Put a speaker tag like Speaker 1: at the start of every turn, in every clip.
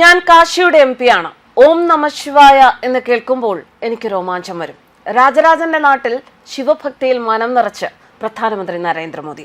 Speaker 1: ഞാൻ കാശിയുടെ എം ആണ്. ഓം നമ ശിവായ എന്ന് കേൾക്കുമ്പോൾ എനിക്ക് രോമാഞ്ചം വരും. രാജരാജന്റെ നാട്ടിൽ ശിവഭക്തിയിൽ മനം നിറച്ച് പ്രധാനമന്ത്രി നരേന്ദ്രമോദി.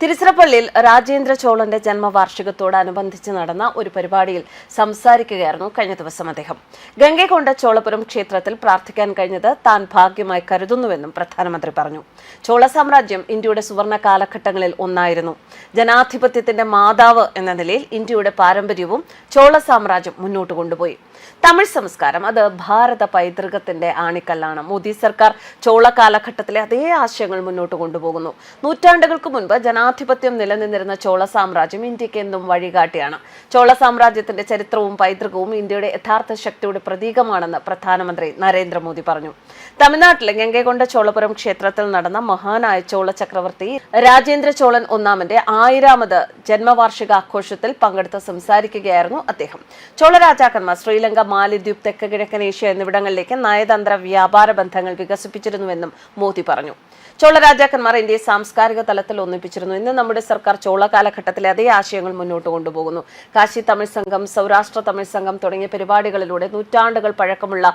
Speaker 1: തിരുച്ചിറപ്പള്ളിയിൽ രാജേന്ദ്ര ചോളന്റെ ജന്മവാർഷികത്തോടനുബന്ധിച്ച് നടന്ന ഒരു പരിപാടിയിൽ സംസാരിക്കുകയായിരുന്നു കഴിഞ്ഞ ദിവസം അദ്ദേഹം. ഗംഗൈകൊണ്ട ചോളപുരം ക്ഷേത്രത്തിൽ പ്രാർത്ഥിക്കാൻ കഴിഞ്ഞത് താൻ ഭാഗ്യമായി കരുതുന്നുവെന്നും പ്രധാനമന്ത്രി പറഞ്ഞു. ചോള സാമ്രാജ്യം ഇന്ത്യയുടെ സുവർണ കാലഘട്ടങ്ങളിൽ ഒന്നായിരുന്നു. ജനാധിപത്യത്തിന്റെ മാതാവ് എന്ന നിലയിൽ ഇന്ത്യയുടെ പാരമ്പര്യവും ചോള സാമ്രാജ്യം മുന്നോട്ട് കൊണ്ടുപോയി. തമിഴ് സംസ്കാരം അത് ഭാരത പൈതൃകത്തിന്റെ ആണിക്കല്ലാണ്. മോദി സർക്കാർ ചോള കാലഘട്ടത്തിലെ അതേ ആശയങ്ങൾ മുന്നോട്ട് കൊണ്ടുപോകുന്നു. നൂറ്റാണ്ടുകൾക്ക് മുൻപ് ജനാധിപത്യം നിലനിന്നിരുന്ന ചോള സാമ്രാജ്യം ഇന്ത്യയ്ക്ക് എന്നും വഴികാട്ടിയാണ്. ചോള സാമ്രാജ്യത്തിന്റെ ചരിത്രവും പൈതൃകവും ഇന്ത്യയുടെ യഥാർത്ഥ ശക്തിയുടെ പ്രതീകമാണെന്ന് പ്രധാനമന്ത്രി നരേന്ദ്രമോദി പറഞ്ഞു. തമിഴ്നാട്ടിലെ ഗംഗൈകൊണ്ട ചോളപുരം ക്ഷേത്രത്തിൽ നടന്ന മഹാനായ ചോള ചക്രവർത്തി രാജേന്ദ്ര ചോളൻ ഒന്നാമന്റെ ആയിരാമത് ജന്മവാർഷികാഘോഷത്തിൽ പങ്കെടുത്ത് സംസാരിക്കുകയായിരുന്നു അദ്ദേഹം. ചോള രാജാക്കന്മാർ ശ്രീലങ്ക മാലിദ്വീപ് തെക്ക് കിഴക്കൻ ഏഷ്യ എന്നിവിടങ്ങളിലേക്ക് നയതന്ത്ര വ്യാപാര ബന്ധങ്ങൾ വികസിപ്പിച്ചിരുന്നുവെന്നും മോദി പറഞ്ഞു. ചോള രാജാക്കന്മാർ ഇന്ത്യയെ സാംസ്കാരിക തലത്തിൽ ഒന്നിപ്പിച്ചിരുന്നു ഇന്ന് നമ്മുടെ സർക്കാർ ചോള കാലഘട്ടത്തിലെ അതേ ആശയങ്ങൾ മുന്നോട്ട് കൊണ്ടുപോകുന്നു. കാശി തമിഴ് സംഘം സൗരാഷ്ട്ര തമിഴ് സംഘം തുടങ്ങിയ പരിപാടികളിലൂടെ നൂറ്റാണ്ടുകൾ പഴക്കമുള്ള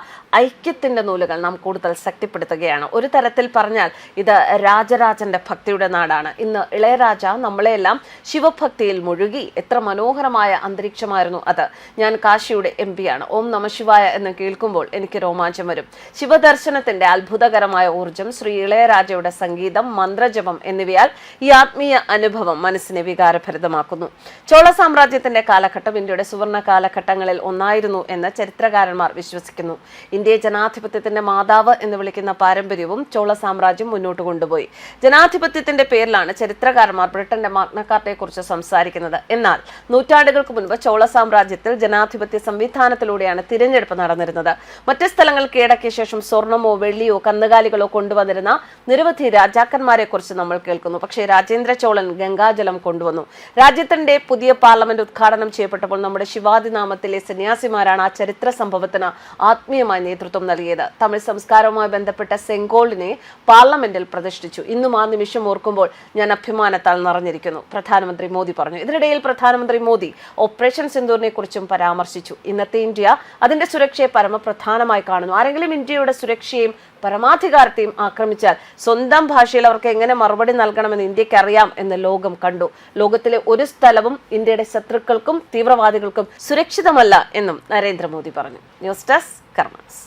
Speaker 1: ഐക്യത്തിന്റെ നൂലുകൾ നാം കൂടുതൽ ശക്തിപ്പെടുത്തുകയാണ്. ഒരു തരത്തിൽ പറഞ്ഞാൽ ഇത് രാജരാജന്റെ ഭക്തിയുടെ നാടാണ്. ഇന്ന് ഇളയരാജ നമ്മളെല്ലാം ശിവഭക്തിയിൽ മുഴുകി എത്ര മനോഹരമായ അന്തരീക്ഷമായിരുന്നു അത്. ഞാൻ കാശിയുടെ എം ആണ് ഓം നമശിവായ എന്ന് കേൾക്കുമ്പോൾ എനിക്ക് രോമാഞ്ചം വരും. ശിവദർശനത്തിന്റെ അത്ഭുതകരമായ ഊർജം ശ്രീ ഇളയരാജയുടെ സംഗീതം മന്ത്രജപം എന്നിവയാൽ ഈ ആത്മീയ അനുഭവം മനസ്സിനെ വികാരഭരിതമാക്കുന്നു. ചോള സാമ്രാജ്യത്തിന്റെ കാലഘട്ടം ഇന്ത്യയുടെ സുവർണ കാലഘട്ടങ്ങളിൽ ഒന്നായിരുന്നു എന്ന് ചരിത്രകാരന്മാർ വിശ്വസിക്കുന്നു. ഇന്ത്യയെ ജനാധിപത്യത്തിന്റെ മാതാവ് എന്ന് വിളിക്കുന്ന പാരമ്പര്യവും ചോള സാമ്രാജ്യം മുന്നോട്ട് കൊണ്ടുപോയി. ജനാധിപത്യത്തിന്റെ പേരിലാണ് ചരിത്രകാരന്മാർ ബ്രിട്ടന്റെ മാഗ്നക്കാർട്ടയെ കുറിച്ച് സംസാരിക്കുന്നത്. എന്നാൽ നൂറ്റാണ്ടുകൾക്ക് മുൻപ് ചോള സാമ്രാജ്യത്തിൽ ജനാധിപത്യ സംവിധാനത്തിലൂടെയാണ് തിരഞ്ഞെടുപ്പ് നടന്നിരുന്നത്. മറ്റ് സ്ഥലങ്ങൾ കീഴടക്കിയ ശേഷം സ്വർണമോ വെള്ളിയോ കന്നുകാലികളോ കൊണ്ടുവന്നിരുന്ന നിരവധി രാജാക്കന്മാരെ കുറിച്ച് നമ്മൾ കേൾക്കുന്നു. പക്ഷേ രാജേന്ദ്ര ചോളൻ ഗംഗാജലം കൊണ്ടുവന്നു. രാജ്യത്തിന്റെ പുതിയ പാർലമെന്റ് ഉദ്ഘാടനം ചെയ്യപ്പെട്ടപ്പോൾ നമ്മുടെ ശിവാദിനാമത്തിലെ സന്യാസിമാരാണ് ആ ചരിത്ര സംഭവത്തിന് ആത്മീയമായ നേതൃത്വം നൽകിയത്. തമിഴ് സംസ്കാരവുമായി ബന്ധപ്പെട്ട സെങ്കോളിനെ പാർലമെന്റിൽ പ്രതിഷ്ഠിച്ചു. ഇന്നും ആ നിമിഷം ഓർക്കുമ്പോൾ ഞാൻ അഭിമാനത്താൽ നിറഞ്ഞിരിക്കുന്നു. പ്രധാനമന്ത്രി മോദി പറഞ്ഞു. ഇതിനിടയിൽ പ്രധാനമന്ത്രി മോദി ഓപ്പറേഷൻ സിന്ദൂറിനെ കുറിച്ചും പരാമർശിച്ചു. ഇന്നത്തെ ഇന്ത്യ അതിന്റെ സുരക്ഷയെ പരമപ്രധാനമായി കാണുന്നു. ആരെങ്കിലും ഇന്ത്യയുടെ സുരക്ഷയും പരമാധികാരത്തെയും ആക്രമിച്ചാൽ സ്വന്തം ഭാഷയിൽ അവർക്ക് എങ്ങനെ മറുപടി നൽകണമെന്ന് ഇന്ത്യയ്ക്ക് അറിയാം എന്ന് ലോകം കണ്ടു. ലോകത്തിലെ ഒരു സ്ഥലവും ഇന്ത്യയുടെ ശത്രുക്കൾക്കും തീവ്രവാദികൾക്കും സുരക്ഷിതമല്ല എന്നും നരേന്ദ്രമോദി പറഞ്ഞു. News desk കർമ്മസ്